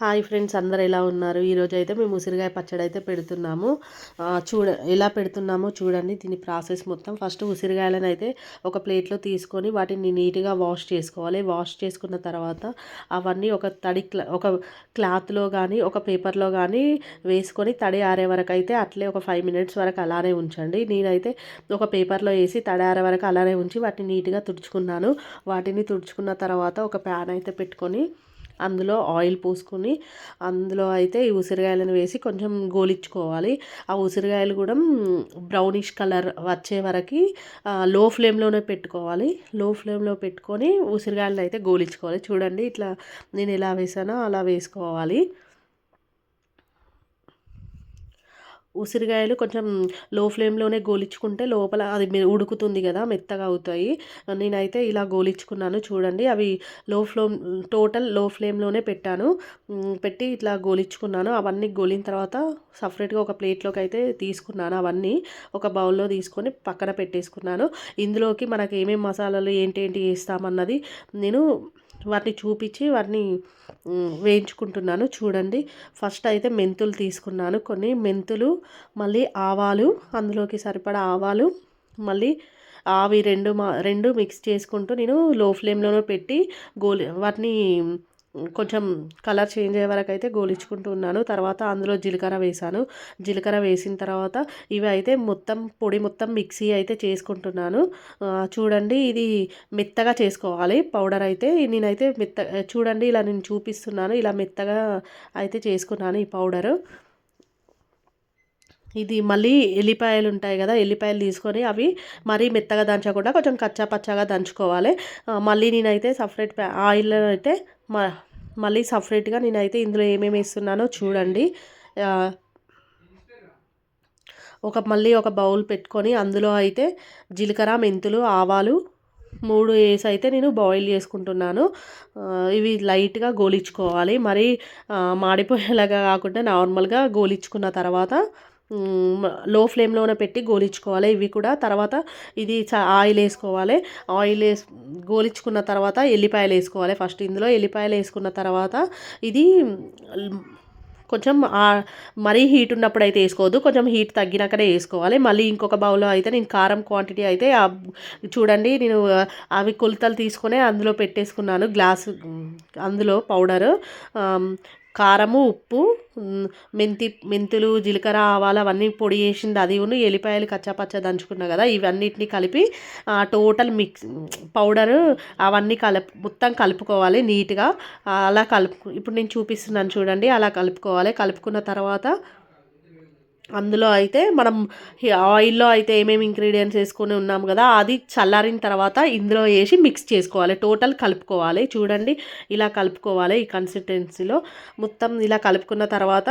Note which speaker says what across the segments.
Speaker 1: Hi friends అందరు ఎలా ఉన్నారు? ఈరోజు అయితే మేము ఉసిరికాయ పచ్చడి అయితే పెడుతున్నాము చూడ ఎలా పెడుతున్నామో చూడండి. దీని ప్రాసెస్ మొత్తం ఫస్ట్ ఉసిరికాయలను అయితే ఒక ప్లేట్లో తీసుకొని వాటిని నీట్గా వాష్ చేసుకోవాలి. వాష్ చేసుకున్న తర్వాత అవన్నీ ఒక తడి ఒక క్లాత్లో కానీ ఒక పేపర్లో కానీ వేసుకొని తడి ఆరే వరకు అయితే అట్లే ఒక ఫైవ్ మినిట్స్ వరకు అలానే ఉంచండి. నేనైతే ఒక పేపర్లో వేసి తడి ఆరే వరకు అలానే ఉంచి వాటిని నీట్గా తుడుచుకున్నాను. వాటిని తుడుచుకున్న తర్వాత ఒక ప్యాన్ అయితే పెట్టుకొని అందులో ఆయిల్ పోసుకొని అందులో అయితే ఈ ఉసిరికాయలను వేసి కొంచెం గోలించుకోవాలి. ఆ ఉసిరికాయలు కూడా బ్రౌనిష్ కలర్ వచ్చే వరకు లో ఫ్లేమ్లోనే పెట్టుకోవాలి. లో ఫ్లేమ్లో పెట్టుకొని ఉసిరికాయలను అయితే గోలించుకోవాలి. చూడండి ఇట్లా నేను ఎలా వేసానో అలా వేసుకోవాలి. ఉసిరికాయలు కొంచెం లో ఫ్లేమ్లోనే గోలించుకుంటే లోపల అది ఉడుకుతుంది కదా మెత్తగా అవుతాయి. నేనైతే ఇలా గోలించుకున్నాను చూడండి. అవి లో ఫ్లేమ్ టోటల్లో ఫ్లేమ్లోనే పెట్టాను. పెట్టి ఇట్లా గోలించుకున్నాను అవన్నీ గోలిన తర్వాత సపరేట్గా ఒక ప్లేట్లోకి అయితే తీసుకున్నాను అవన్నీ. ఒక బౌల్లో తీసుకొని పక్కన పెట్టేసుకున్నాను. ఇందులోకి మనకి ఏమేమి మసాలాలు ఏంటి ఏంటి వేస్తామన్నది నేను వాటిని చూపించి వాటిని వేయించుకుంటున్నాను. చూడండి. ఫస్ట్ అయితే మెంతులు తీసుకున్నాను. కొన్ని మెంతులు మళ్ళీ ఆవాలు అందులోకి సరిపడా ఆవాలు మళ్ళీ అవి రెండు మా రెండు మిక్స్ చేసుకుంటూ నేను లో ఫ్లేమ్లోనే పెట్టి గోలి వాటిని కొంచెం కలర్ చేంజ్ అయ్యే వరకు అయితే గోలించుకుంటూ ఉన్నాను. తర్వాత అందులో జీలకర్ర వేసాను. జీలకర్ర వేసిన తర్వాత ఇవి అయితే మొత్తం పొడి మొత్తం మిక్సీ అయితే చేసుకుంటున్నాను. చూడండి ఇది మెత్తగా చేసుకోవాలి. పౌడర్ అయితే నేనైతే మెత్త చూడండి ఇలా నేను చూపిస్తున్నాను. ఇలా మెత్తగా అయితే చేసుకున్నాను ఈ పౌడరు. ఇది మళ్ళీ ఎల్లిపాయలు ఉంటాయి కదా ఎల్లిపాయలు తీసుకొని అవి మరీ మెత్తగా దంచకుండా కొంచెం కచ్చా పచ్చాగా దంచుకోవాలి. మళ్ళీ నేనైతే సపరేట్ ఆయిల్ అయితే మళ్ళీ సపరేట్గా నేనైతే ఇందులో ఏమేమి వేస్తున్నానో చూడండి. ఒక మళ్ళీ ఒక బౌల్ పెట్టుకొని అందులో అయితే జీలకర్ర మెంతులు ఆవాలు మూడు వేసి అయితే నేను బాయిల్ చేసుకుంటున్నాను. ఇవి లైట్గా గోలించుకోవాలి. మరి మాడిపోయేలాగా కాకుండా నార్మల్గా గోలించుకున్న తర్వాత లో ఫ్లేమ్లోనే పెట్టి గోలించుకోవాలి. ఇవి కూడా తర్వాత ఇది ఆయిల్ వేసుకోవాలి. ఆయిల్ వేసి గోలించుకున్న తర్వాత ఎల్లిపాయలు వేసుకోవాలి ఫస్ట్. ఇందులో ఎల్లిపాయలు వేసుకున్న తర్వాత ఇది కొంచెం మరీ హీట్ ఉన్నప్పుడు అయితే వేసుకోవద్దు. కొంచెం హీట్ తగ్గినాకనే వేసుకోవాలి. మళ్ళీ ఇంకొక బౌల్లో అయితే నేను కారం క్వాంటిటీ అయితే చూడండి నేను అవి కొలతలు తీసుకొని అందులో పెట్టేసుకున్నాను. గ్లాస్ అందులో పౌడరు. కారము ఉప్పు మెంతి మెంతులు జీలకర్ర ఆవాలు అవన్నీ పొడి చేసింది అది ఉన్న ఎల్లిపాయలు కచ్చాపచ్చ దంచుకున్నా కదా ఇవన్నిటిని కలిపి టోటల్ మిక్స్ పౌడరు అవన్నీ కలుపు మొత్తం కలుపుకోవాలి నీట్గా. అలా కలుపు ఇప్పుడు నేను చూపిస్తున్నాను చూడండి అలా కలుపుకోవాలి. కలుపుకున్న తర్వాత అందులో అయితే మనం ఆయిల్లో అయితే ఏమేమి ఇంగ్రీడియంట్స్ వేసుకొని ఉన్నాం కదా అది చల్లారిన తర్వాత ఇందులో వేసి మిక్స్ చేసుకోవాలి. టోటల్ కలుపుకోవాలి. చూడండి ఇలా కలుపుకోవాలి ఈ కన్సిస్టెన్సీలో. మొత్తం ఇలా కలుపుకున్న తర్వాత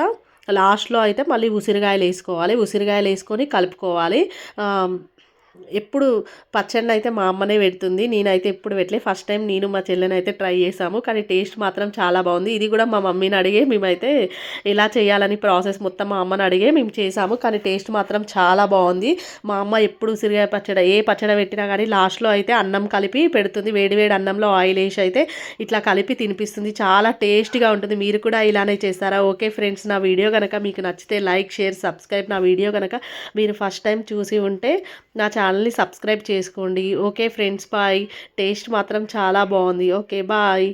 Speaker 1: లాస్ట్లో అయితే మళ్ళీ ఉసిరికాయలు వేసుకోవాలి. ఉసిరికాయలు వేసుకొని కలుపుకోవాలి. ఎప్పుడు పచ్చడిని అయితే మా అమ్మనే పెడుతుంది నేనైతే ఎప్పుడు పెట్టలే. ఫస్ట్ టైం నేను మా చెల్లెని అయితే ట్రై చేసాము. కానీ టేస్ట్ మాత్రం చాలా బాగుంది. ఇది కూడా మా మమ్మీని అడిగే మేమైతే ఎలా చేయాలని ప్రాసెస్ మొత్తం మా అమ్మని అడిగే మేము చేసాము. కానీ టేస్ట్ మాత్రం చాలా బాగుంది. మా అమ్మ ఎప్పుడు ఉసిరిగాయ పచ్చడి ఏ పచ్చడి పెట్టినా కానీ లాస్ట్లో అయితే అన్నం కలిపి పెడుతుంది. వేడివేడి అన్నంలో ఆయిల్ వేసి అయితే ఇట్లా కలిపి తినిపిస్తుంది. చాలా టేస్టీగా ఉంటుంది. మీరు కూడా ఇలానే చేస్తారా? ఓకే ఫ్రెండ్స్ నా వీడియో కనుక మీకు నచ్చితే లైక్ షేర్ సబ్స్క్రైబ్ నా వీడియో కనుక మీరు ఫస్ట్ టైం చూసి ఉంటే నా ఛానల్ ఛానల్ని సబ్స్క్రైబ్ చేసుకోండి. Okay friends bye. టేస్ట్ మాత్రం చాలా బాగుంది. Okay bye.